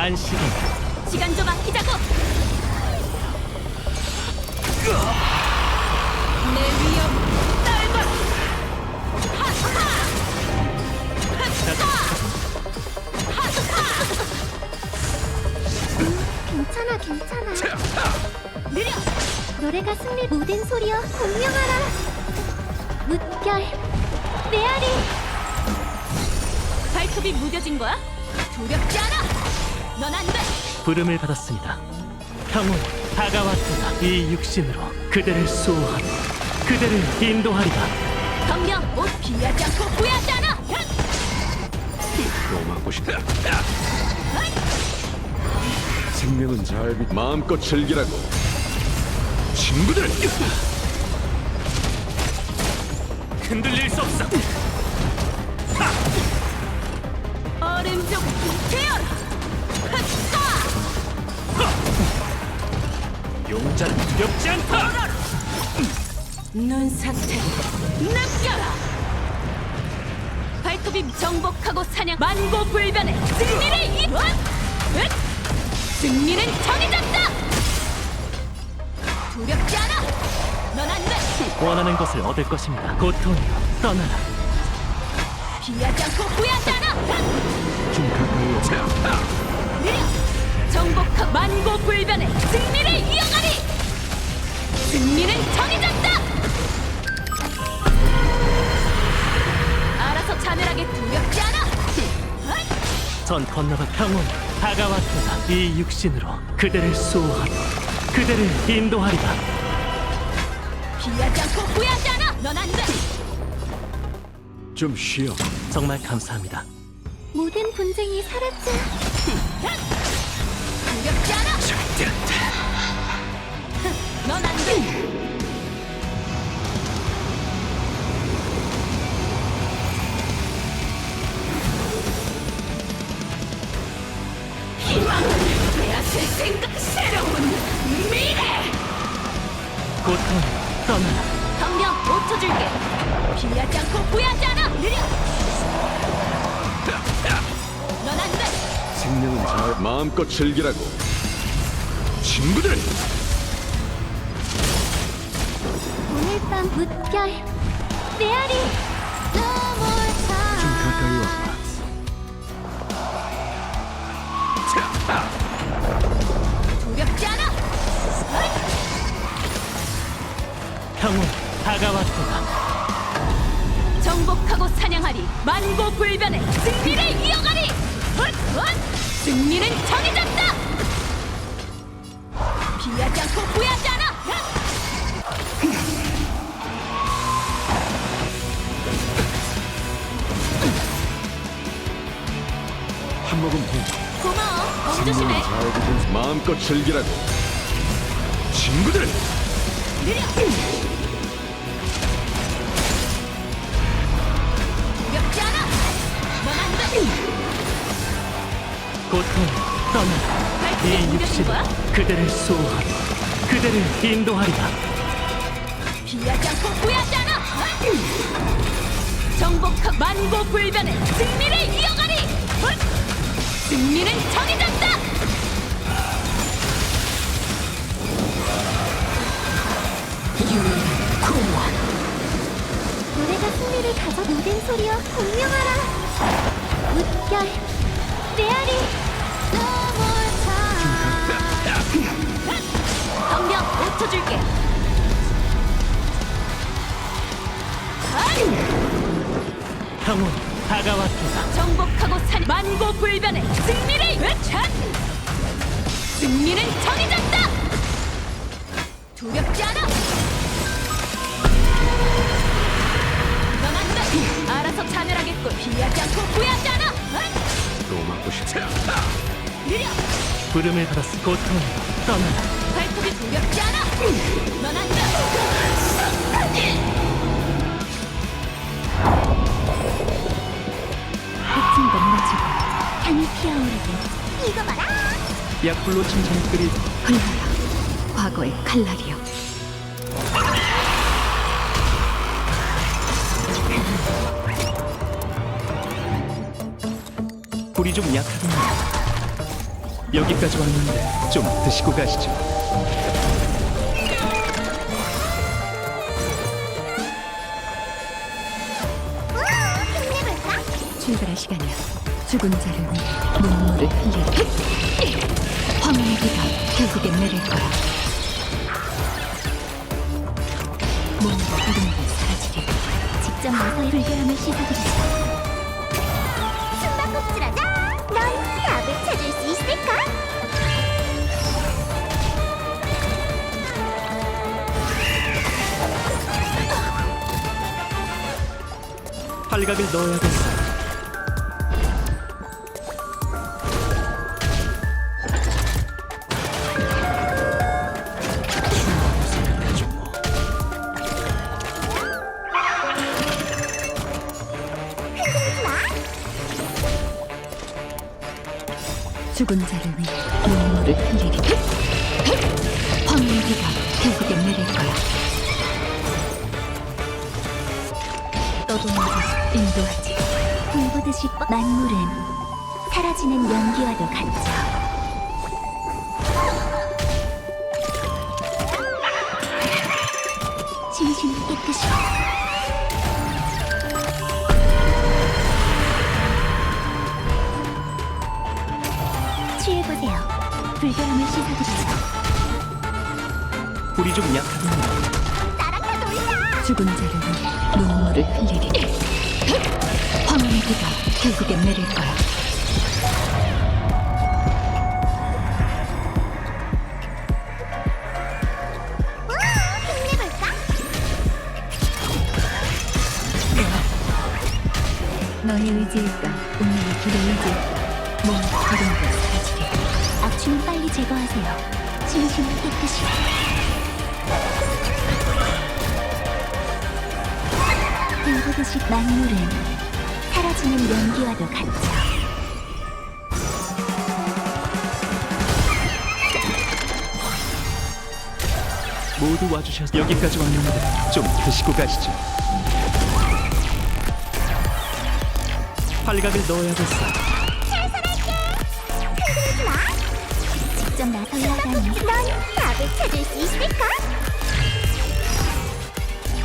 안식은 시간 좀 아끼자고. 내 위험 떨궈라. 괜찮아, 괜찮아. 느려. 노래가 승리 모든 소리여 공명하라. 무결, 메아리. 발톱이 무뎌진 거야? 두렵지 않아. 넌 안 돼. 부름을 받았습니다. 평온 다가왔도다. 이 육신으로 그대를 수호하며 그대를 인도하리라. 덤벼. 옷 피하지 않고 후회하지 않아. 맞고 싶다. 생명은 잘 비... 마음껏 즐기라고. 친구들! 흔들릴 수 없어. 얼음 좀 되어라. 용자는 두렵지 않다. 눈 상태 느껴라. 발톱이 정복하고 사냥 만고불변의 승리를. 으악! 승리는 정해졌다. 두렵지 않아. 넌 안 돼. 원하는 것을 얻을 것입니다. 고통이여 떠나라. 피하지 않고 후회하지 않아. 좀 가까이. 느려. 정복하고 만고불변의 승리를 이어가리. 승리는 정해졌다. 알아서 자멸하게 두렵지 않아. 전 건너가 평온 다가왔도다. 이 육신으로 그대를 수호하며 그대를 인도하리라. 피하지 않고 후회하지 않아. 넌 안 돼. 좀 쉬어. 정말 감사합니다. 모든 분쟁이 사라져. 두렵지 않아. 넌안 돼. 희망을 빼앗을 생각 새로운 미래. 고통이여 떠나라. 덤벼 5초 줄게. 피하지 않고 후회하지 않아. 느려. 넌안 돼. 생명은 잘 마음껏 즐기라고. 친구들! 오늘 밤 무결, 메아리. 좀 가까이 와. 두렵지 않아. 평온 다가왔도다. 정복하고 사냥하리. 만고불변의 승리를 이어가리. 헛, 헛. 승리는 정해졌다. 피하지 않고 후회하지 조심해. 잘 비든 마음껏 즐기라고. 친구들! 느려. 두렵지 않아. 넌안 돼. 떠나라. 발톱이 이 거야? 그대를 수호하며 그대를 인도하리라. 피하지 않고 후회하지 않아. 정복하 만고불변의 승리를 이어가리. 헛! 승리는 정해졌다. 노래가 승리를 가져 모든 소리여 공명하라. 무결, 메아리. 덤벼 5초 줄게. 다가왔도다. 정복하고 산 만고불변의 승리를 외쳐. 승리는 정해졌다. 두렵지 않아. 넌안 돼. 알아서 자멸하겠군. 피하지 않고 후회하지 않아. 헛! 또 맞고 싶다. 느려. 부름을 받았을 고통이여 떠나라. 발톱이 두렵지 않아. 넌안 돼. 햇진 넘나지고 향이 피어오르고 이거 봐라. 약불로 끓이 흘러라. 과거의 칼날이여. 불이 좀 약하군요. 여기까지 왔는데 좀 드시고 가시죠. 출발할 시간이야. 죽은 자를 위해 눈물을 흘리리. 황혼의 비가 결국엔 내릴 거야. 몸과 이름이 사라지리. 직접 나서 불결함을 씻어드리자. 숨바꼭질하자. 넌 답을 찾을 수 있을까? 팔각을 넣어야겠어. 죽은 자를 위해 눈물을 흘리리. 황혼의 비가 결국엔 내릴 거야. 떠도는 자 인도하지. 불보듯이 뻗- 만물은 사라지는 연기와도 같죠. 불이 좀 약하군요. 나랑 다 놀자! 죽은 자를 위해 눈물을 흘리리. 황혼의 비가 결국엔 내릴 거야. 힘내볼까? 너의 의지일까? 운명의 길의 의지일까? 몸과 이름도 사라지리. 악취는 빨리 제거하세요. 진심을 깨끗이. 불보듯이 만물은 사라지는 연기와도 같죠. 모두 와주셔서 여기까지 왔는데 좀 드시고 가시죠. 팔각을 넣어야겠어. 흔들리지 마. 직접 나서야 하다니. 넌 답을 찾을 수 있을까?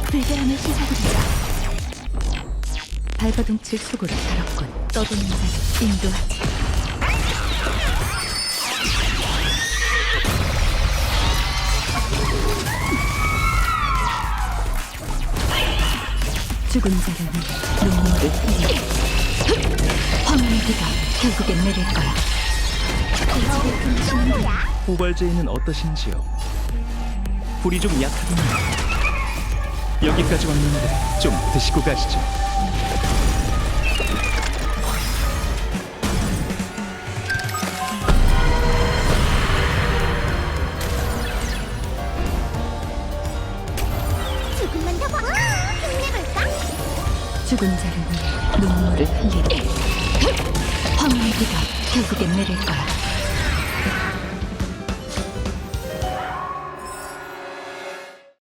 불결함을 씻어드리자. 발버둥칠 수고를 달았군. 떠도는 자를 인도하지. 죽은 자를 위해 눈물을 흘리리. 황혼의 비가 결국엔 내릴 거야. 후벌제에는 어떠신지요? 불이 좀 약하군요. 여기까지 왔는데 좀 드시고 가시죠. 죽은 자를 위해 눈물을 흘리리. 비가 결국엔 내릴 거야.